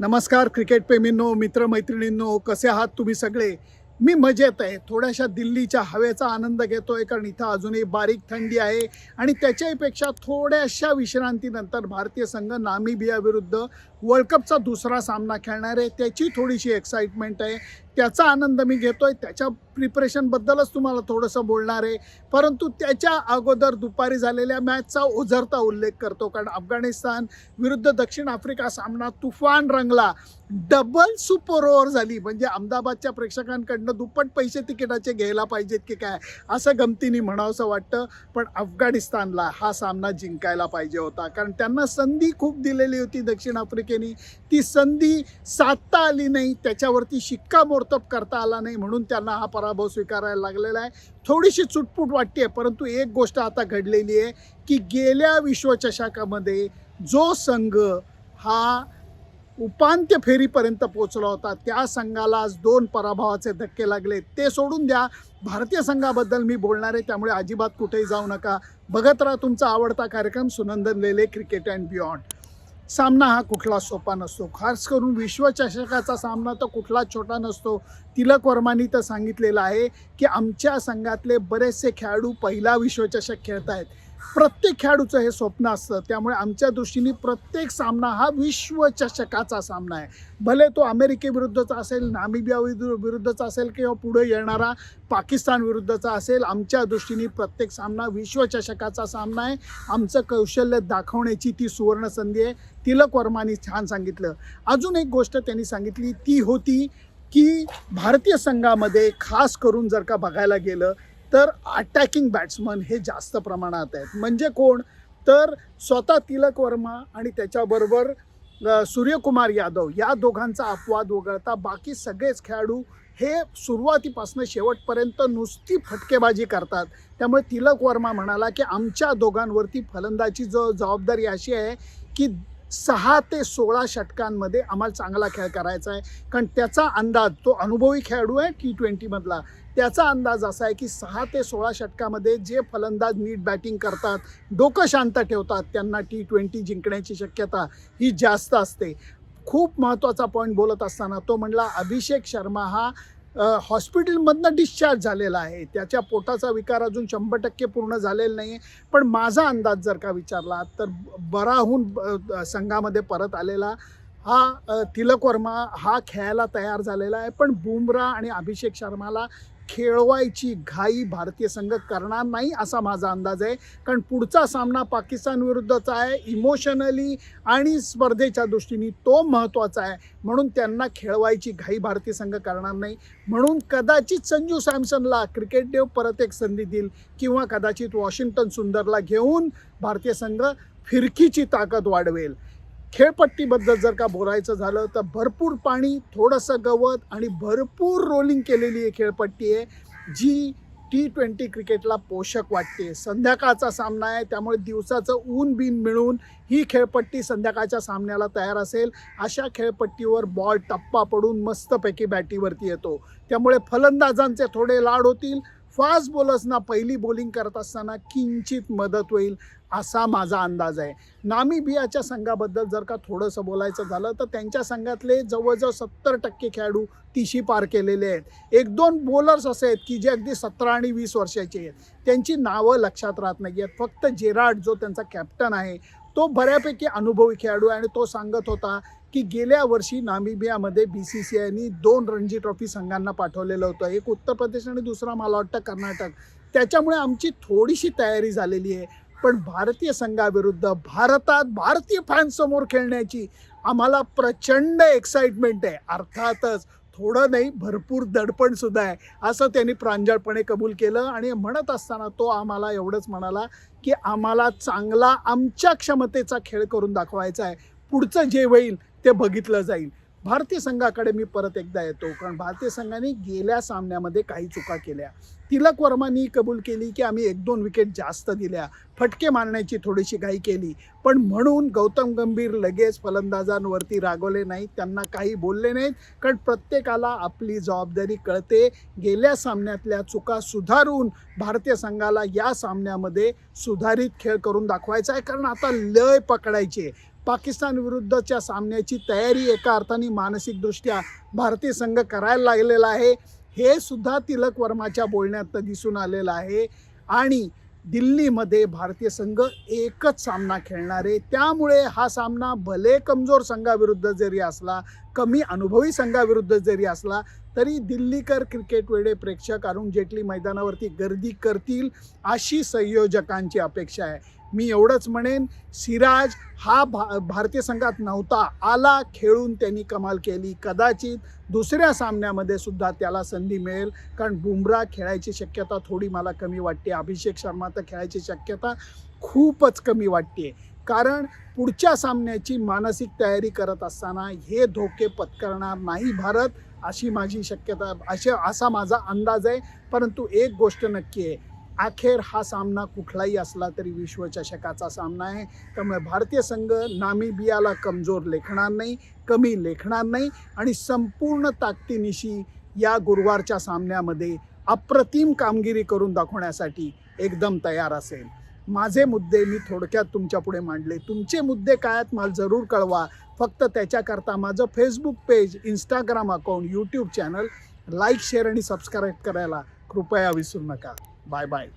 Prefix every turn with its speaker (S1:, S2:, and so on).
S1: नमस्कार क्रिकेटप्रेमींनो मित्रमैत्रिणींनो कसे आहात तुम्ही सगळे? मी मजेत आहे. थोड्याशा दिल्लीच्या हवेचा आनंद घेतोय कारण इथं अजूनही बारीक थंडी आहे आणि त्याच्याहीपेक्षा थोड्याशा विश्रांतीनंतर भारतीय संघ नामिबिया विरुद्ध वर्ल्ड कपचा दुसरा सामना खेळणार आहे. त्याची थोडीशी एक्साइटमेंट आहे. त्याचा आनंद मी घेतोय. त्याच्या प्रिपरेशनबद्दलच तुम्हाला थोडंसं बोलणार आहे. परंतु त्याच्या अगोदर दुपारी झालेल्या मॅचचा ओझरता उल्लेख करतो. कारण अफगाणिस्तान विरुद्ध दक्षिण आफ्रिका सामना तुफान रंगला. डबल सुपर ओव्हर झाली. म्हणजे अहमदाबादच्या प्रेक्षकांकडनं दुप्पट पैसे तिकिटाचे घ्यायला पाहिजेत की काय असं गमतीने म्हणावंसं वाटतं. पण अफगाणिस्तानला हा सामना जिंकायला पाहिजे होता. कारण त्यांना संधी खूप दिलेली होती दक्षिण आफ्रिकेने. ती संधी साधता आली नाही. त्याच्यावरती शिक्कामोर्तब करता आला नाही म्हणून त्यांना हा पराभव स्वीकारायला लागलेला आहे. थोडीशी चुटपुट वाटते परंतु एक गोष्ट आता घडलेली आहे की गेल्या विश्वचषकामध्ये जो संघ हा उपांत्य फेरीपर्यंत पोचला होता त्या संघाला आज दोन पराभवाचे धक्के लागले. ते सोडून द्या. भारतीय संघाबद्दल मी बोलणार आहे त्यामुळे अजिबात कुठेही जाऊ नका. बघत राहा तुमचा आवडता कार्यक्रम Sunandan Lele cricket and beyond. सामना हा कुठला सोपा नसतो. खास करून विश्वचषकाचा सामना तर कुठला छोटा नसतो. तिलक वर्मानी तर सांगितलेलं आहे की आमच्या संघातले बरेचसे खेळाडू पहिला विश्वचषक खेळत आहेत प्रत्येक खेळाडूचं हे स्वप्न असतं. त्यामुळे आमच्या दृष्टीने प्रत्येक सामना हा विश्वचषकाचा सामना आहे. भले तो अमेरिकेविरुद्धचा असेल नामिबिया विरु- विरुद्धचा असेल किंवा पुढे येणारा पाकिस्तान विरुद्धचा असेल आमच्या दृष्टीने प्रत्येक सामना विश्वचषकाचा सामना आहे. आमचं कौशल्य दाखवण्याची ती सुवर्ण संधी आहे. तिलक वर्मानी छान सांगितलं. अजून एक गोष्ट त्यांनी सांगितली ती होती की भारतीय संघामध्ये खास करून जर का बघायला गेलं तर अटॅकिंग बॅट्समन हे जास्त प्रमाणात आहेत. म्हणजे कोण? तर स्वतः तिलक वर्मा आणि त्याच्याबरोबर सूर्यकुमार यादव. या दोघांचा अपवाद वगळता बाकी सगळेच खेळाडू हे सुरुवातीपासून शेवटपर्यंत नुसती फटकेबाजी करतात. त्यामुळे तिलक वर्मा म्हणाला की आमच्या दोघांवरती फलंदाची जो जबाबदारी अशी आहे की सहा ते सोळा षटकांमध्ये आम्हाला चांगला खेळ करायचा आहे. कारण त्याचा अंदाज तो अनुभवी खेळाडू आहे टी ट्वेंटीमधला त्याचा अंदाज असा आहे की सहा ते सोळा षटकामध्ये जे फलंदाज नीट बॅटिंग करतात डोकं शांत ठेवतात त्यांना टी ट्वेंटी जिंकण्याची शक्यता ही जास्त असते. खूप महत्त्वाचा पॉईंट बोलत असताना तो म्हणला अभिषेक शर्मा हा हॉस्पिटलमधनं डिस्चार्ज झालेला आहे. त्याच्या पोटाचा विकार अजून शंभर टक्के पूर्ण झालेला नाही आहे पण माझा अंदाज जर का विचारला तर बराहून संघामध्ये परत आलेला हा तिलक वर्मा हा खेळायला तयार झालेला आहे पण बुमरा आणि अभिषेक शर्माला खेळवायची घाई भारतीय संघ करणार नाही असा माझा अंदाज आहे. कारण पुढचा सामना पाकिस्तान विरुद्धचा आहे इमोशनली आणि स्पर्धेच्या दृष्टीने तो महत्त्वाचा आहे. म्हणून त्यांना खेळवायची घाई भारतीय संघ करणार नाही. म्हणून कदाचित संजू सॅमसनला क्रिकेट देव परत एक संधी देईल किंवा कदाचित वॉशिंग्टन सुंदरला घेऊन भारतीय संघ फिरकीची ताकद वाढवेल. खेळपट्टीबद्दल जर का बोलायचं झालं तर भरपूर पाणी थोडंसं गवत आणि भरपूर रोलिंग केलेली आहे खेळपट्टी आहे जी टी ट्वेंटी क्रिकेटला पोषक वाटते. संध्याकाळचा सामना आहे त्यामुळे दिवसाचं ऊन बिन मिळून ही खेळपट्टी संध्याकाळच्या सामन्याला तयार असेल. अशा खेळपट्टीवर बॉल टप्पा पडून मस्तपैकी बॅटीवरती येतो. त्यामुळे फलंदाजांचे थोडे लाड होतील. फास्ट बॉलर्सना पहिली बॉलिंग करत असताना किंचित मदत होईल. असा माझा अंदाज आहे. नामिबियाच्या संघाबद्दल जर का थोडंसं बोलायचं झालं तर त्यांच्या संघातले जवळजवळ सत्तर टक्के खेळाडू तिशी पार केलेले आहेत. एक दोन बॉलर्स असे आहेत की जे अगदी सतरा आणि वीस वर्षाचे आहेत. त्यांची नावं लक्षात राहत नाही आहेत. फक्त जेराड जो त्यांचा कॅप्टन आहे तो बऱ्यापैकी अनुभवी खेळाडू आहे आणि तो सांगत होता की गेल्या वर्षी नामिबियामध्ये बी सी सी आयनी दोन रणजी ट्रॉफी संघांना पाठवलेलं होतं. एक उत्तर प्रदेश आणि दुसरा मला वाटतं कर्नाटक. त्याच्यामुळे आमची थोडीशी तयारी झालेली आहे. पण भारतीय संघाविरुद्ध भारतात भारतीय फॅन्ससमोर खेळण्याची आम्हाला प्रचंड एक्साइटमेंट आहे. अर्थातच थोडं नाही भरपूर दडपण सुद्धा आहे असं त्यांनी प्रांजळपणे कबूल केलं आणि म्हणत असताना तो आम्हाला एवढंच म्हणाला की आम्हाला चांगला आमच्या क्षमतेचा खेळ करून दाखवायचा आहे. पुढचं जे होईल ते बघितलं जाईल. भारतीय संघाकडे मी परत एकदा येतो कारण भारतीय संघाने गेल्या सामन्यामध्ये काही चुका केल्या. तिलक वर्मानी कबूल केली की आम्ही एक दोन विकेट जास्त दिल्या. फटके मारण्याची थोडीशी घाई केली. पण म्हणून गौतम गंभीर लगेच फलंदाजांवरती रागवले नाहीत त्यांना काही बोलले नाहीत कारण प्रत्येकाला आपली जबाबदारी कळते. गेल्या सामन्यातल्या चुका सुधारून भारतीय संघाला या सामन्यामध्ये सुधारित खेळ करून दाखवायचा आहे कारण आता लय पकडायची. आहे पाकिस्तान विरुद्धच्या सामन्याची तयारी एका अर्थाने मानसिकदृष्ट्या भारतीय संघ करायला लागलेला आहे. हे सुद्धा तिलक वर्माच्या बोलण्यात दिसून आलेलं आहे. आणि दिल्लीमध्ये भारतीय संघ एकच सामना खेळणार आहे. त्यामुळे हा सामना भले कमजोर संघाविरुद्ध जरी असला कमी अनुभवी संघाविरुद्ध जरी असला तरी दिल्लीकर क्रिकेट वेडे प्रेक्षक अरुण जेटली मैदानावरती गर्दी करतील अशी संयोजकांची अपेक्षा आहे. मी एवढंच म्हणेन सिराज हा भा भारतीय संघात नव्हता. आला खेळून त्यांनी कमाल केली. कदाचित दुसऱ्या सामन्यामध्ये सुद्धा त्याला संधी मिळेल. कारण बुमरा खेळायची शक्यता थोडी मला कमी वाटते. अभिषेक शर्मा तर खेळायची शक्यता खूपच कमी वाटते. कारण पुढच्या सामन्याची मानसिक तयारी करत असताना हे धोके पत्करणार नाही भारत अशी माझी शक्यता असे असा माझा अंदाज आहे. परंतु एक गोष्ट नक्की आहे. अखेर हा सामना कुठलाही असला तरी विश्वचषकाचा सामना आहे. त्यामुळे भारतीय संघ नामिबियाला कमजोर लेखणार नाही कमी लेखणार नाही आणि संपूर्ण ताकदीनिशी या गुरुवारच्या सामन्यामध्ये अप्रतिम कामगिरी करून दाखवण्यासाठी एकदम तयार असेल. माझे मुद्दे मी थोडक्यात तुमच्यापुढे मांडले. तुमचे मुद्दे काय आहेत मला जरूर कळवा. फक्त त्याच्याकरता माझं Facebook page Instagram account YouTube channel like share आणि सबस्क्राईब करायला कृपया विसरू नका. Bye bye.